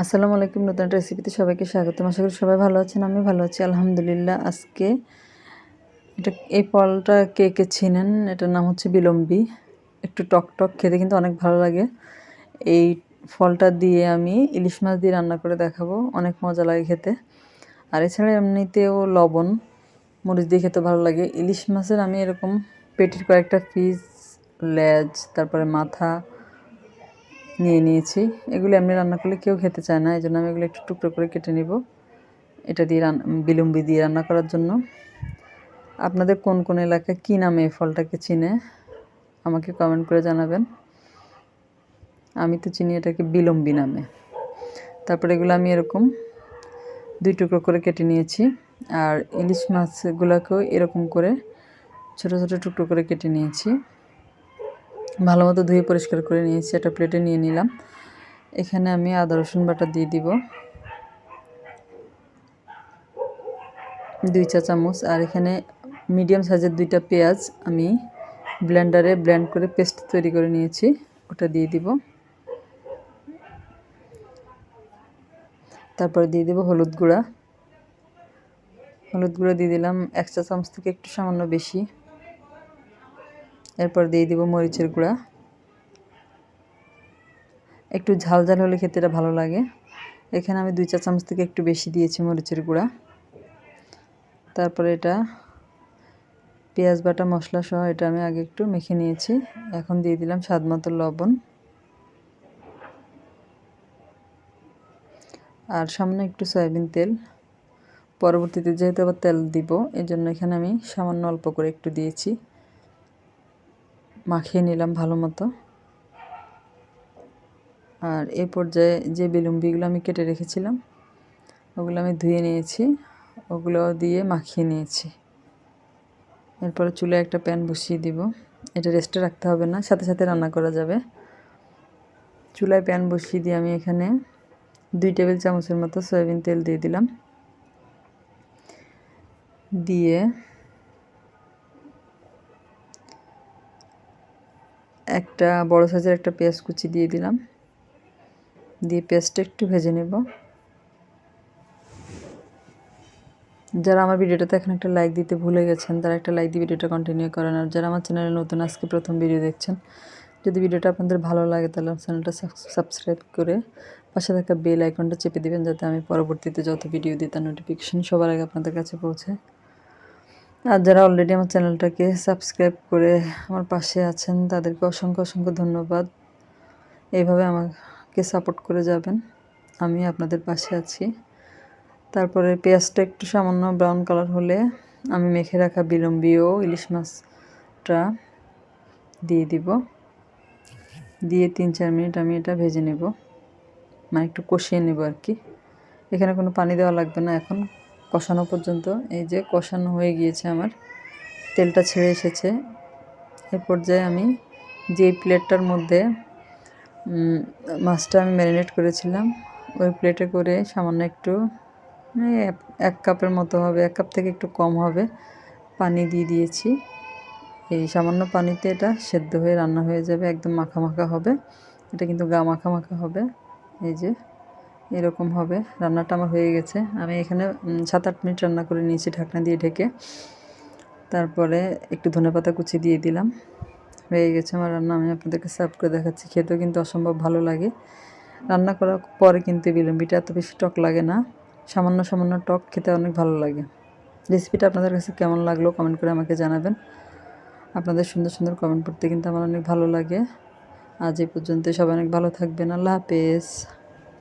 আসসালামু আলাইকুম, নতুন রেসিপিতে সবাইকে স্বাগত আশা করি সবাই ভালো আছেন, আমি ভালো আছি, আলহামদুলিল্লাহ। আজকে এটা এই ফলটা কে কে চিনেন এটার নাম হচ্ছে বিলম্বি। একটু টক টক খেতে কিন্তু অনেক ভালো লাগে। এই ফলটা দিয়ে আমি ইলিশ মাছ দিয়ে রান্না করে দেখাবো, অনেক মজা লাগে খেতে। আর এছাড়া এমনিতেও লবণ, মরিচ দিয়ে খেতে ভালো লাগে। ইলিশ মাছের আমি এরকম পেটির কয়েকটা পিস লেজ, তারপরে মাথা নিয়ে নিয়েছি। এগুলো এমনি রান্না করলে কেউ খেতে চায় না এই জন্য আমি এগুলো একটু টুকরো করে কেটে নিব। এটা দিয়ে রান, বিলম্বি দিয়ে রান্না করার জন্য। আপনাদের কোন কোন এলাকায় কী নামে এই ফলটাকে চিনে, আমাকে কমেন্ট করে জানাবেন। আমি তো চিনি এটাকে বিলম্বি নামে। তারপরে এগুলো আমি এরকম দুই টুকরো করে কেটে নিয়েছি। আর ইলিশ মাছগুলোকেও এরকম করে ছোটো ছোটো টুকরো করে কেটে নিয়েছি। ভালো মতো ধুয়ে পরিষ্কার করে নিয়েছি, একটা প্লেটে নিয়ে নিলাম। এখানে আমি আদা, রসুন বাটা দিয়ে দিব। দুই চা চামচ। আর এখানে মিডিয়াম সাইজের দুইটা পেঁয়াজ আমি ব্লেন্ডারে ব্লেন্ড করে পেস্ট তৈরি করে নিয়েছি, ওটা দিয়ে দিব। তারপরে দিয়ে দেবো হলুদ গুঁড়া। হলুদ গুঁড়া দিয়ে দিলাম, এক চা চামচ থেকে একটু সামান্য বেশি। এরপর দিয়ে দিব মরিচের গুঁড়া। একটু ঝাল ঝাল হলে খেতে এটা ভালো লাগে। এখানে আমি দুই চা চামচ থেকে একটু বেশি দিয়েছি মরিচের গুঁড়া। তারপরে এটা পেঁয়াজ বাটা মশলা সহ এটা আমি আগে একটু মেখে নিয়েছি। এখন দিয়ে দিলাম স্বাদ মতো লবণ। আর সামনে একটু সয়াবিন তেল। পরবর্তীতে যেহেতু আবার তেল দিব এই জন্য এখানে আমি সামান্য অল্প করে একটু দিয়েছি। মাখিয়ে নিলাম ভালো মতো। আর এ পর্যায়ে যে বিলম্বিগুলো আমি কেটে রেখেছিলাম, ওগুলো আমি ধুয়ে নিয়েছি, ওগুলো দিয়ে মাখিয়ে নিয়েছি। এরপরে চুলে একটা প্যান বসিয়ে দিব। এটা রেস্টে রাখতে হবে না, সাথে সাথে রান্না করা যাবে। চুলায় প্যান বসিয়ে দিয়ে আমি এখানে দুই টেবিল চামচের মতো সয়াবিন তেল দিয়ে দিলাম। দিয়ে একটা বড় সাইজের একটা পেঁয়াজ কুচি দিয়ে দিলাম। দিয়ে পেঁয়াজটা একটু ভেজে নেব। যারা আমার ভিডিওটাতে এখন একটা লাইক দিতে ভুলে গেছেন, তারা একটা লাইক দিয়ে ভিডিওটা কন্টিনিউ করেন। আর যারা আমার চ্যানেলে নতুন, আজকে প্রথম ভিডিও দেখছেন, যদি ভিডিওটা আপনাদের ভালো লাগে, তাহলে চ্যানেলটা সাবস্ক্রাইব করে পাশে থাকা বেল আইকনটা চেপে দিবেন, যাতে আমি পরবর্তীতে যত ভিডিও দিই, তার নোটিফিকেশান সবার আগে আপনাদের কাছে পৌঁছায়। আর যারা অলরেডি আমার চ্যানেলটাকে সাবস্ক্রাইব করে আমার পাশে আছেন, তাদেরকে অসংখ্য অসংখ্য ধন্যবাদ। এইভাবে আমাকে সাপোর্ট করে যাবেন। আমি আপনাদের পাশে আছি। তারপরে পেঁয়াজটা একটু সামান্য ব্রাউন কালার হলে আমি মেখে রাখা বিলম্বি ও ইলিশ মাছটা দিয়ে দিব। দিয়ে তিন চার মিনিট আমি এটা ভেজে নেব। মানে একটু কষিয়ে নেব আর কি। এখানে কোনো পানি দেওয়া লাগবে না এখন। কষানো পর্যন্ত, এই যে কষানো হয়ে গিয়েছে আমার, তেলটা ছেড়ে এসেছে। এ পর্যায়ে আমি যে প্লেটটার মধ্যে মাছটা আমি ম্যারিনেট করেছিলাম, ওই প্লেটে করে সামান্য একটু এক কাপের মতো হবে, এক কাপ থেকে একটু কম হবে, পানি দিয়ে দিয়েছি। এই সামান্য পানিতে এটা সেদ্ধ হয়ে রান্না হয়ে যাবে, একদম মাখা মাখা হবে। এটা কিন্তু গা মাখা মাখা হবে, এই যে। এরকম হবে। রান্নাটা আমার হয়ে গেছে। আমি এখানে সাত আট মিনিট রান্না করে নিয়েছি, ঢাকনা দিয়ে ঢেকে। তারপরে একটু ধনে পাতা কুচি দিয়ে দিলাম। হয়ে গেছে আমার রান্না। আমি আপনাদেরকে সার্ভ করে দেখাচ্ছি। খেতেও কিন্তু অসম্ভব ভালো লাগে। রান্না করার পরে কিন্তু বিলম্বিটা এত বেশি টক লাগে না। সামান্য সামান্য টক খেতে অনেক ভালো লাগে। রেসিপিটা আপনাদের কাছে কেমন লাগল কমেন্ট করে আমাকে জানাবেন। আপনাদের সুন্দর সুন্দর কমেন্ট পড়তে কিন্তু আমার অনেক ভালো লাগে। আজ এই পর্যন্ত সবাই অনেক ভালো থাকবেন। আল্লাহ হাফেজ।